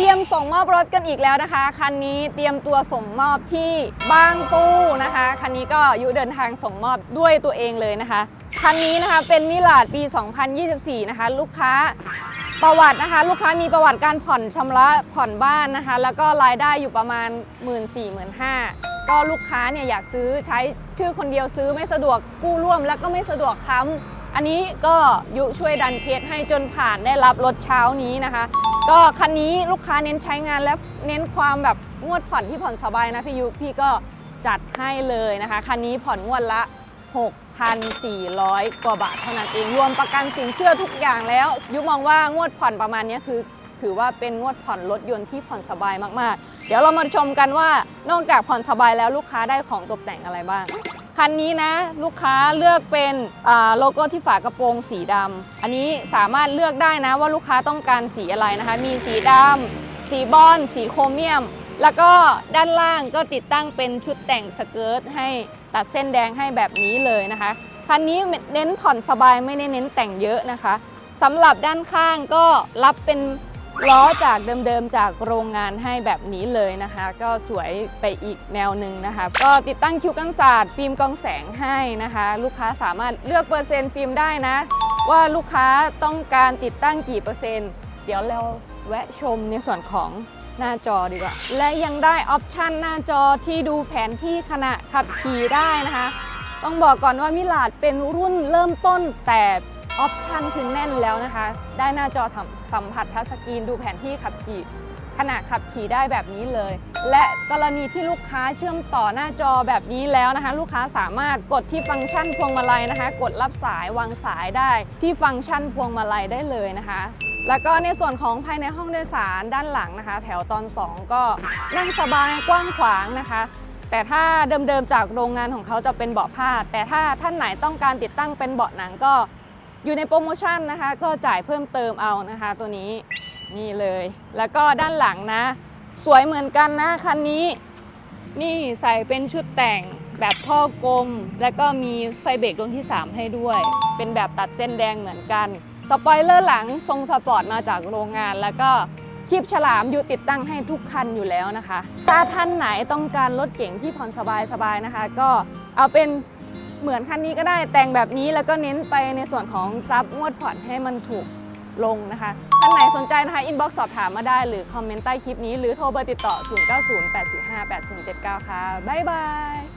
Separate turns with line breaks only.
เตรียมส่งมอบรถกันอีกแล้วนะคะ คันนี้เตรียมตัวส่งมอบที่บางปูนะคะ คันนี้ก็อยุเดินทางส่งมอบด้วยตัวเองเลยนะคะ คันนี้นะคะเป็นมิลาดปี 2024 นะคะ ลูกค้าประวัตินะคะ ลูกค้ามีประวัติการผ่อนชำระผ่อนบ้านนะคะ แล้วก็รายได้อยู่ประมาณ 1 4 0 0 0 0 5ก็ลูกค้าเนี่ยอยากซื้อใช้ชื่อคนเดียวซื้อไม่สะดวกกู้ร่วม แล้วก็ไม่สะดวกค้ำอันนี้ก็ยุช่วยดันเคสให้จนผ่านได้รับรถเช้านี้นะคะ ก็คันนี้ลูกค้าเน้นใช้งานและเน้นความแบบงวดผ่อนที่ผ่อนสบายนะพี่ยุพี่ก็จัดให้เลยนะคะคันนี้ผ่อนงวดละ 6,400 กว่าบาทเท่านั้นเองรวมประกันสินเชื่อทุกอย่างแล้วยุมองว่างวดผ่อนประมาณนี้คือ ถือว่าเป็นงวดผ่อนรถยนต์ที่ผ่อนสบายมากๆ เดี๋ยวเรามาชมกันว่านอกจากผ่อนสบายแล้วลูกค้าได้ของตกแต่งอะไรบ้าง คันนี้นะลูกค้าเลือกเป็นโลโก้ที่ฝากระโปรงสีดำอันนี้สามารถเลือกได้นะว่าลูกค้าต้องการสีอะไรนะคะ มีสีดำสีบอลสีโครเมียม แล้วก็ด้านล่างก็ติดตั้งเป็นชุดแต่งสเกิร์ตให้ตัดเส้นแดงให้แบบนี้เลยนะคะ คันนี้เน้นผ่อนสบายไม่ได้เน้นแต่งเยอะนะคะสำหรับด้านข้างก็รับเป็น ล้อจากเดิมๆจากโรงงานให้แบบนี้เลยนะคะ ก็สวยไปอีกแนวหนึ่งนะคะ ก็ติดตั้งคิ้วกันศาสตร์ฟิล์มกองแสงให้นะคะ ลูกค้าสามารถเลือกเปอร์เซ็นต์ฟิล์มได้นะ ว่าลูกค้าต้องการติดตั้งกี่เปอร์เซ็นต์ เดี๋ยวเราแวะชมในส่วนของหน้าจอดีกว่า และยังได้ออปชันหน้าจอที่ดูแผนที่ขณะขับขี่ได้นะคะ ต้องบอกก่อนว่ามิลาดเป็นรุ่นเริ่มต้นแต่ ออปชันคือแน่นแล้วนะคะ ได้หน้าจอทสัมผัสทัชสกรีนดูแผนที่ขับขี่ขณะขับขี่ได้แบบนี้เลย และกรณีที่ลูกค้าเชื่อมต่อหน้าจอแบบนี้แล้วนะคะ ลูกค้าสามารถกดที่ฟังก์ชันพวงมาลัยนะคะ กดรับสายวางสายได้ ที่ฟังก์ชันพวงมาลัยได้เลยนะคะ แล้วก็ในส่วนของภายในห้องโดยสารด้านหลังนะคะ แถวตอน 2 ก็นั่งสบายกว้างขวางนะคะ แต่ถ้าเดิมๆจากโรงงานของเขาจะเป็นเบาะผ้าแต่ถ้าท่านไหนต้องการติดตั้งเป็นเบาะหนังก็ อยู่ในโปรโมชั่นนะคะ ก็จ่ายเพิ่มเติมเอานะคะ ตัวนี้นี่เลย แล้วก็ด้านหลังนะ สวยเหมือนกันนะคันนี้ นี่ใส่เป็นชุดแต่งแบบท่อกลม แล้วก็มีไฟเบรกดวงที่ 3 ให้ด้วย เป็นแบบตัดเส้นแดงเหมือนกันสปอยเลอร์หลังทรงสปอร์ตมาจากโรงงาน แล้วก็คีบฉลามอยู่ติดตั้งให้ทุกคันอยู่แล้วนะคะ ถ้าท่านไหนต้องการรถเก๋งที่ผ่อนสบายๆนะคะ ก็เอาเป็น เหมือนคันนี้ก็ได้แต่งแบบนี้แล้วก็เน้นไปในส่วนของซับงวดผ่อนให้มันถูกลงนะคะท่านไหนสนใจนะคะอินบ็อกซ์สอบถามมาได้หรือคอมเมนต์ใต้คลิปนี้ หรือโทรเบอร์ติดต่อ 0908458079 ค่ะ บ๊ายบาย